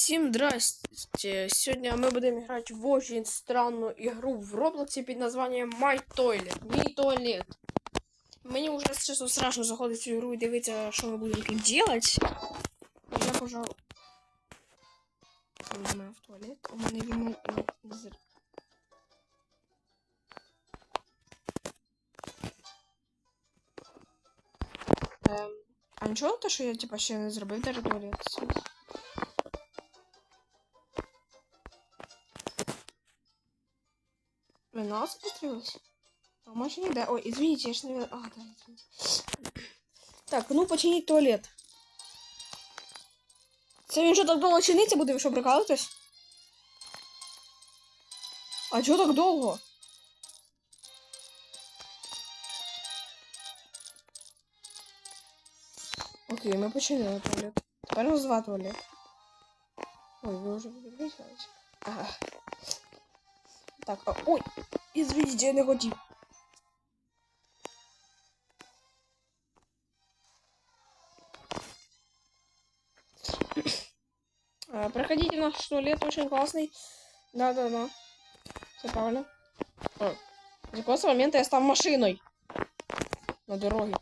Всім здрасте! Сьогодні ми будемо грати в очень странну ігру в Роблоксі під названням My Toilet. Мій туалет. Мені вже чесно страшно заходити в цю ігру і дивитися, що ми будемо тут делать. Я, пожалуй, візьму в туалет. У мене він не зр... Ем, а нічого те, що я типа ще не зробив даже туалет? Блин, на вас пострелилась? А машине, да? Ой, извините, я ж, наверное... А, да, извините. Так, ну починить туалет. Це він так довго чиниться буде, ви що прикалуєтесь? А чого так довго? Окей, ми починили туалет. Тепер у нас два туалет. Ой, ви вже будете Ага. Так, а, ой, извините, я не хотів. А, Проходите в наш туалет, очень классный. Да-да-да. Все правильно. А, С момента я стал машиной? На дороге.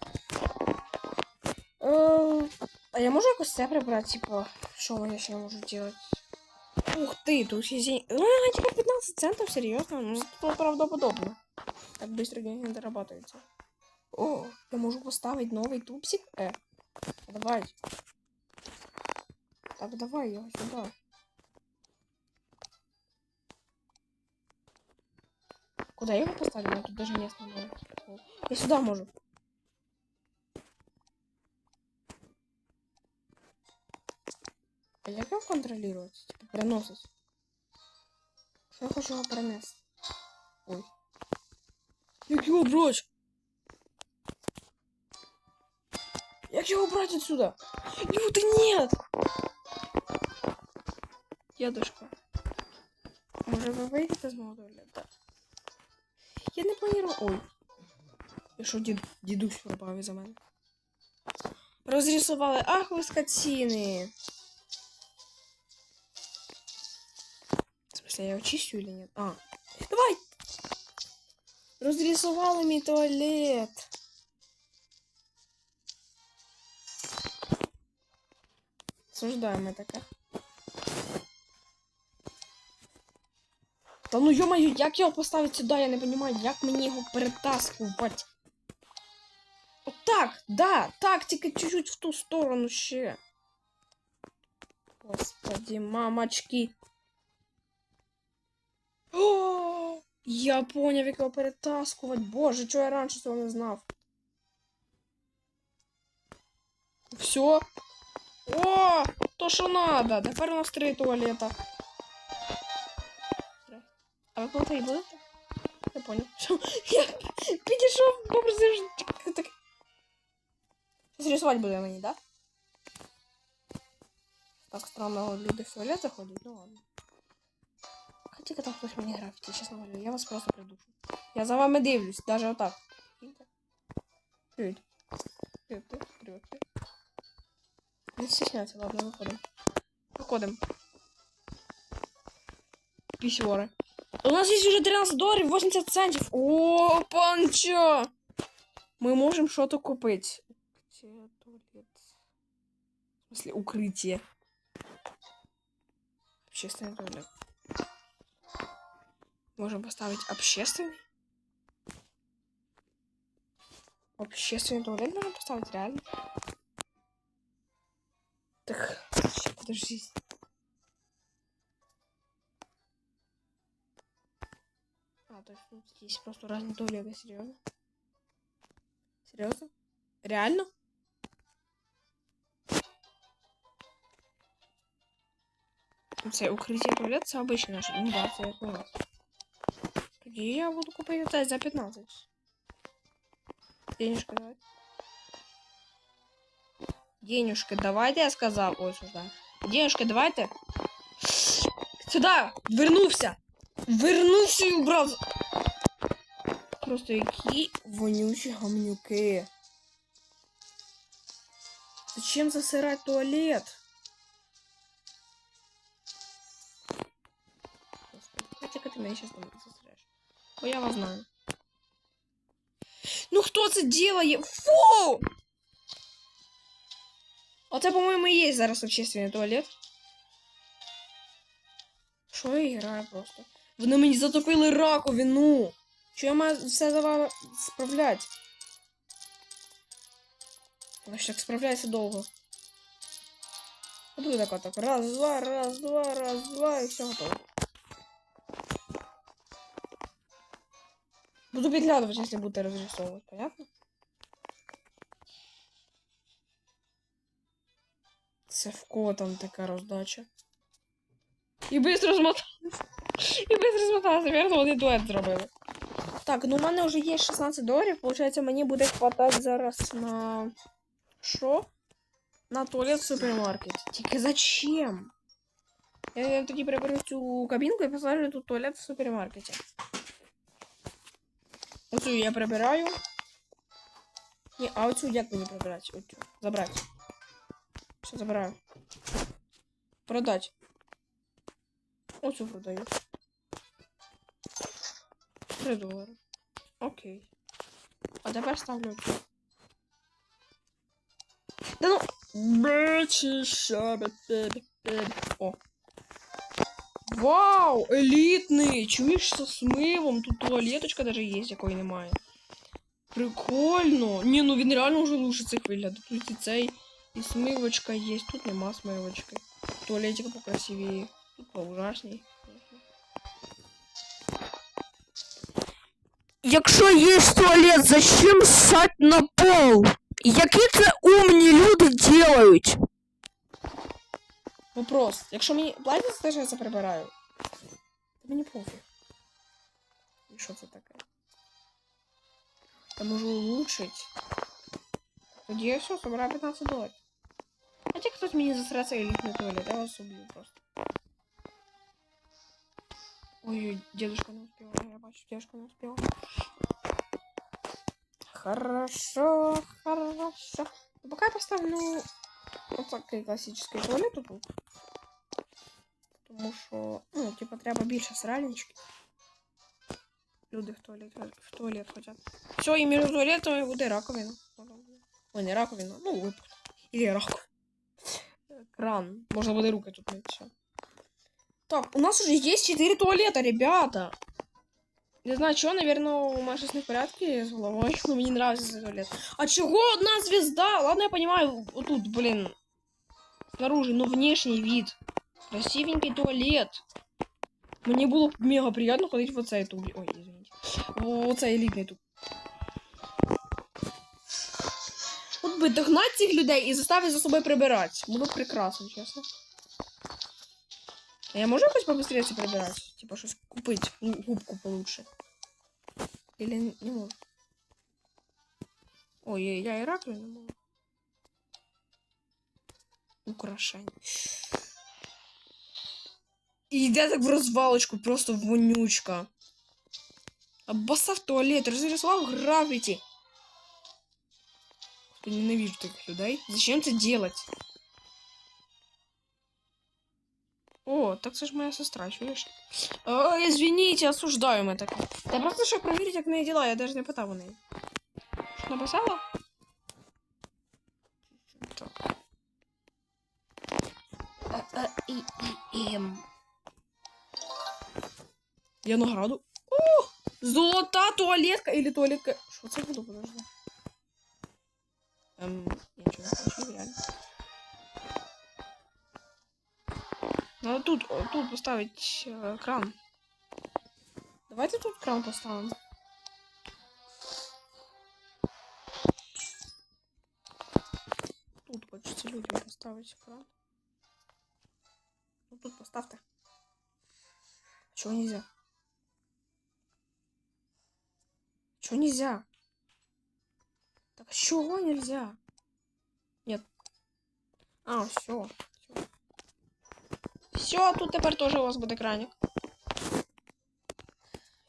Е, А я можу якось це прибрати, типа, що я ще можу делать? Ух ты, тут есть. А, типа 15 центов, серьезно? Ну, зато правдоподобно. Так быстро деньги дорабатываются. О, я могу поставить новый тупсик. Э, давай. Так, давай, я сюда. Куда я его поставлю? Я тут даже не остановлюсь. Я сюда могу. А як його контролювати? Типа переносить. Я хочу його перенести? Ой. Як його брать? Як його брать отсюда? Люда, нет! Дедушка. Може ви вийдете з мого туалета? Я не планирую... Ой. І що дід... дідусь пропав із-за мене? Розрисували. Ах, ви скотины. В смысле, я его чищу или нет? А, давай! Разрисовала мой туалет. Осуждаем таке. Та ну ё-моё, як його поставити сюди, я не понимаю, як мені його перетаскувати. От так, да, так, тільки чуть-чуть в ту сторону ще. Господи, мамочки. я поняв, як його перетаскувати. Боже, чого я раніше цього не знав. Все. О, то що надо. Тепер у нас три туалета. А ви платити будете? Я понял. Що? Я підійшов, попросив. Так. Щось рисувати буде мені, да? Так странно люди в туалет заходять, ну ладно. Хотите там хтось мені графіті, чесно говорю, я вас просто придушу. Я за вами дивлюсь, даже отак. Привіт. Привіт, привіт, привіт. Не стесняйся, ладно, виходимо. Виходимо. Пісьори. У нас есть уже 13 долларов 80 центов. О, панчо! Мы можем что-то купить. Где туалет? В смысле, укрытие. Общественный туалет. Можем поставить общественный. Общественный туалет можем поставить, реально. Так, подожди. А, то есть тут здесь просто разные туалеты, серьезно? Серьезно? Реально? Це укриття туалет, це обычный наш. Ну да, це як у и я буду купить это за 15. Денежка давай. Денежка давайте, я сказал. Ой, сюда. Денежка давайте. Сюда! вернулся, вернулся и убрал. Просто які вонючі гамнюки. Зачем засырать туалет? Хотя к этому я сейчас там Бо я вас знаю. Ну хто це ділає? Фу! Оце, по-моєму, і є зараз общественний туалет. Що я граю просто? Вони мені затопили раковину. Що я маю все за вами справляти? Вона ж так справляється довго. Буду так отак. Раз, два, раз, два, раз, два, і все готово. Буду підглядувати, якщо будете розрисовувати, понятно? Це в кого там така роздача? І быстро змоталися. І быстро змоталися, вірно, вони дует зробили. Так, ну у мене вже є 16 доларів, получається, мені буде хватати зараз на. Що? На туалет в супермаркеті. Тільки зачем? Я тоді приберу цю кабінку і посаджу тут туалет в супермаркеті. Оцю я прибираю. Ні, а оцю як мені прибирати? Оцю. Забрати. Все, забираю. Продать. Оцю продаю. 3 долари. Окей. А тепер ставлю. Да ну. Бачи, шабе, бебе, бебе. О. Вау! Елітний! Чуєш со смивом? Тут туалеточка даже є, якої немає. Прикольно! Ні, ну він реально вже лучше цих виглядає. Тут і цей, і смивочка є. Тут нема смивочки. Туалетика покрасивее. Тут поужасней. Якщо є туалет, зачем ссать на пол? Які це умні люди делають? Вопрос. Якщо мені платять за те, що я це прибираю, то мені пофіг. І що це таке? Я можу улучшить. Тоді я все, собираю 15 доларів. Хотя хтось мені засрається елітний туалет, я вас убью просто. Ой, дедушка не успела, я бачу, дедушка не успела. Хорошо, хорошо. Ну, Пока я поставлю вот такий классический туалет тут. Тому що, ну, типа, треба більше сральнички. Люди в туалет, в туалет хотят. Все, і між туалетами буде раковина. Ой, не раковина, ну, випуск. Или раковина. Кран. Можно буде руки тут мыть все. Так, у нас уже есть 4 туалета, ребята. Не знаю, чего, наверное, у Маши не в порядке с головой, но мне нравится этот туалет. А чего одна звезда? Ладно, я понимаю, вот тут, блин, снаружи, но внешний вид. Красивенький туалет. Мені було б мега приємно ходити в оцей туалет. Ой, извините. В оцей елітний тут. От би догнати цих людей і заставити за собою прибирати. Було б прекрасно, чесно. А я можу якось побыстрее це прибирати? Типа щось купити, ну, губку получше. Или не можу? Ой, я, я і раковину можу. Украшення. І йде так в розвалочку, просто вонючка. Обоссав туалет, розрисував графіті. Я ненавижу таких людей. Зачем це делать? О, так це ж моя сестра, чуєш? О, извините, осуждаю мене так. Та просто щоб перевірити, як в неї діла, я навіть не питав у неї. Що написала? Так. Е, е, і, і, ем. Я награду. О! Золота туалетка или туалетка. Що це було, подожди. Ем, нічого не хочу, реально. Надо тут, тут поставить э, кран. Давайте тут кран поставим. Тут хочется людям поставить кран. Ну тут поставьте. Чего нельзя? Чего нельзя? Так чего нельзя? Нет. А, все. Все, тут тепер теж у вас буде краник.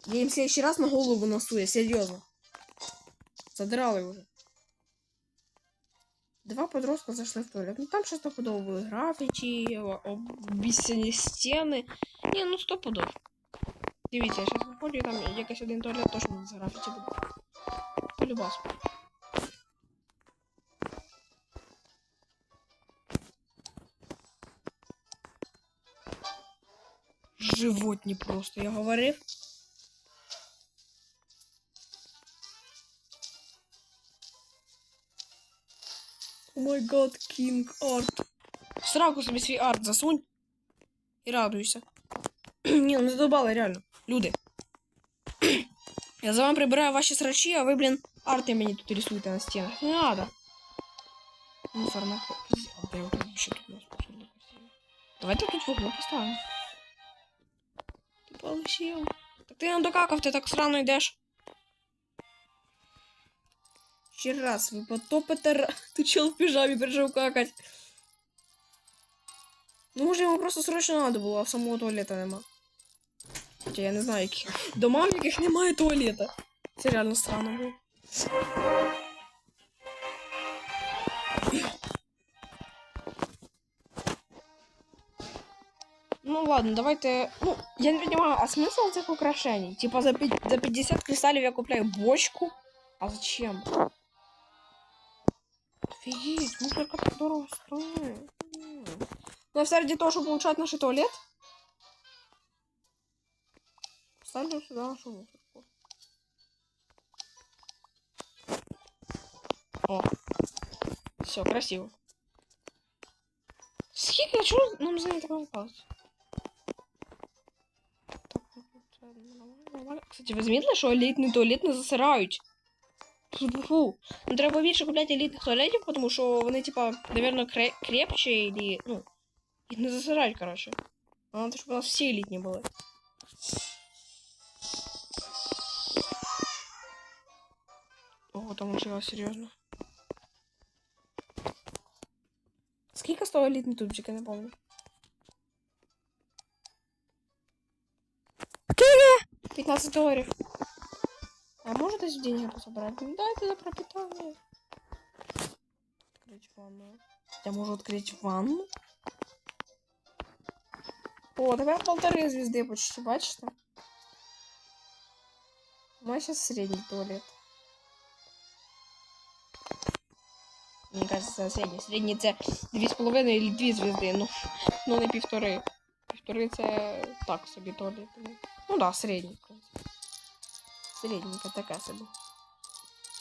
Я їм в следующий раз на голову насую, серйозно. Задрали уже. Два подростка зашли в туалет. Ну там щось стопудово були графіті, обіцяні стіни. Ні, ну стопудов. Дивіться, я зараз виходжу, і там якийсь один туалет точно з графіті буде. Полюбас. Животні просто, я говорив. О май гад, кінг арт. В сраку собі свій арт засунь і радуйся. Ні, ну задолбали, реально. Люди. Я за вами прибираю ваші срачі, а ви, блін, арти мені тут рисуєте на стінах. Не надо. Мусорна А де вот тут ще тут у нас мусорна Давайте тут вуглу поставимо. Ти полетів. Так ти нам докакав, ти так срано йдеш. Ще раз, ви потопите ра... Ти чел в піжамі прийшов какать. Ну, може, йому просто срочно надо було, а самого туалета нема. Хоча я не знаю, яких. Дома, в яких немає туалета. Це реально странно було. Ну ладно, давайте. Ну, я не понимаю, а смысл этих украшений? Типа за, за 50 кристаллів я купляю бочку? А зачем? Офигеть, мусорка так дорого стоит. Ну, а среди того, чтобы улучшать наш туалет, ставлю сюда нашу мусорку. О, все, красиво. Скільки, а чого нам за не так попалось? Так, ну, це нормально, нормально. Кстати, ви замітили, що елітний туалет не засирають? Фу. Ну, треба більше купляти елітних туалетів, тому що вони, типа, наверное, кре крепче, или, ну, їх не засирають, коротше. А Надо, щоб у нас всі елітні були. Ого, там учила серйозно. Скільки стоїть елітний тубчик, я не пам'ятаю. Скільки? 15 долларов. А может десь деньги пособрать? Ну, Дайте за пропитание. Открыть ванну. Я могу открыть ванну? О, тепер полторы звезды почти, бачите? У меня сейчас средний туалет. Мне кажется, це средний. Средний це 2,5 или 2 звезди, ну, ну не півтори. Півтори це так собі туалет. Ну, ну да, середній, в принципі. Середненька така собі.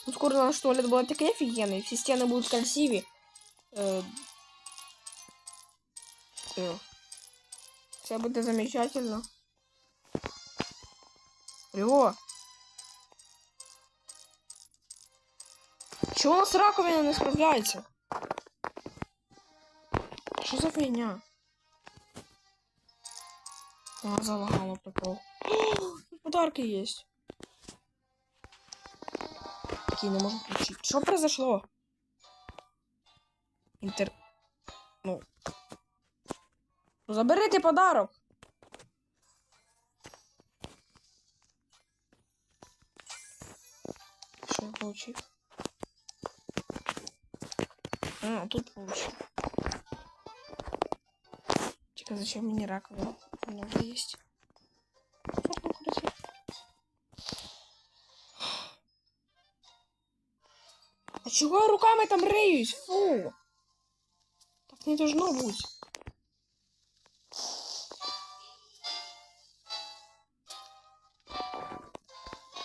Ну, скоро наш туалет буде такий офігенний, всі стіни будуть красиві. Е, е, Все буде замечательно. Алло. Чего у нас раковина не справляется? Что за фигня? А, залагала прикол. О, тут подарки есть. Такие не могу включить. Что произошло? Интер... Ну. Ну, Заберите подарок. Что я получил? А, тут получил. Чекай, зачем мне раковина? У меня уже есть. А чего я руками там реюсь? Фу! Так не должно быть.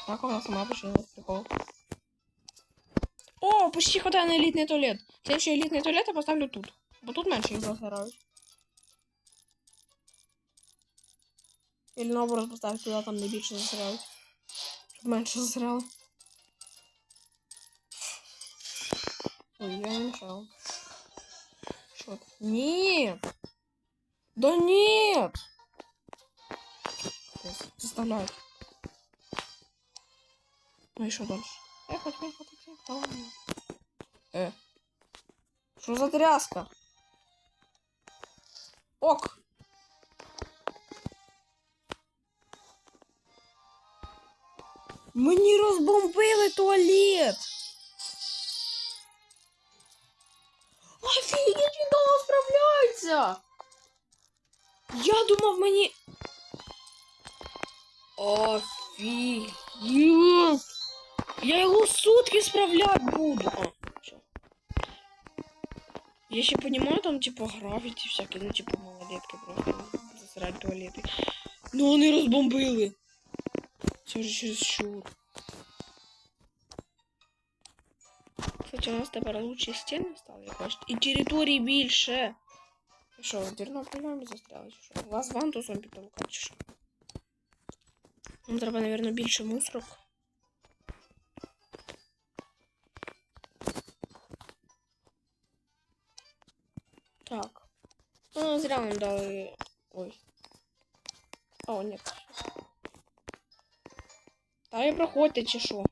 Раковина сама починилась прикол. О, почти хватает на элитный туалет. Следующий элитный туалет я поставлю тут. Бо тут менше їх засирають. Или наоборот поставити туди, там де більше засирають. Щоб менше засирали. Ой, я не мешал. Что? Нет! Да нет! Заставляют. Ну и что дальше? Эх, хоть хоть хоть хоть давай. Э. Что за тряска? Ок. Мені розбомбили туалет. Офігеть, він довго справляється. Я думав мені. О, Офігеть! Я його сутки справлять буду. А, все. Я ще понимаю, там типа графіті всякі, ну типа малолетки просто засирать туалети. Ну вони розбомбили. Це вже через щур. Кстати, у нас тепер лучші стіни стали, як бачите. І території більше. Ви Що, в дверном прийомі застряли, чи що? У вас вантусом підтолкати, чи що? Нам треба, наверное, більше мусорок. Так. Ну, зря нам дали... Ой. О, нет. Та і проходьте, чи що.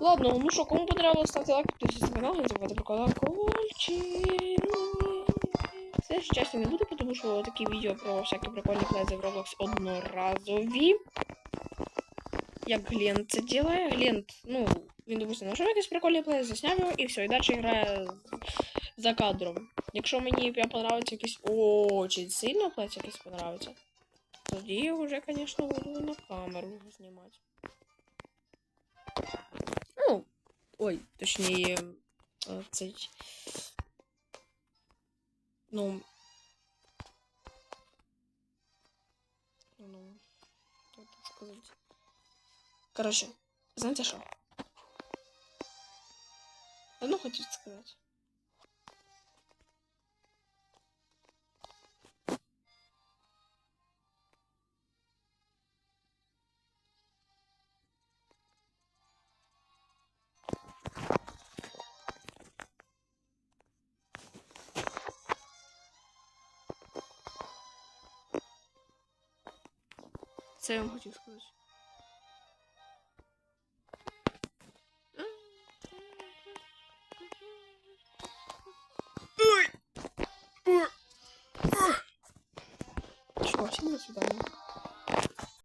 Ладно, ну що, кому понравилось, ставте лайк, підписуйтесь на канал, не забувайте про колокольчик. Все ж часто не буду, тому що такі відео про всякі прикольні плези в Roblox одноразові. Як Глент це ділає. Глент, ну, він, допустим, знайшов якийсь прикольний плей, засняв його і все, і далі грає за кадром. Якщо мені прям понравиться якийсь очень сильно плець якийсь понравиться, тоді я вже, звісно, буду на камеру його знімати. Ну, ой, точніше, е, цей. Ну. Ну, как так сказать. Короче, знаете Одно хотите сказать. Це я вам хотів сказати.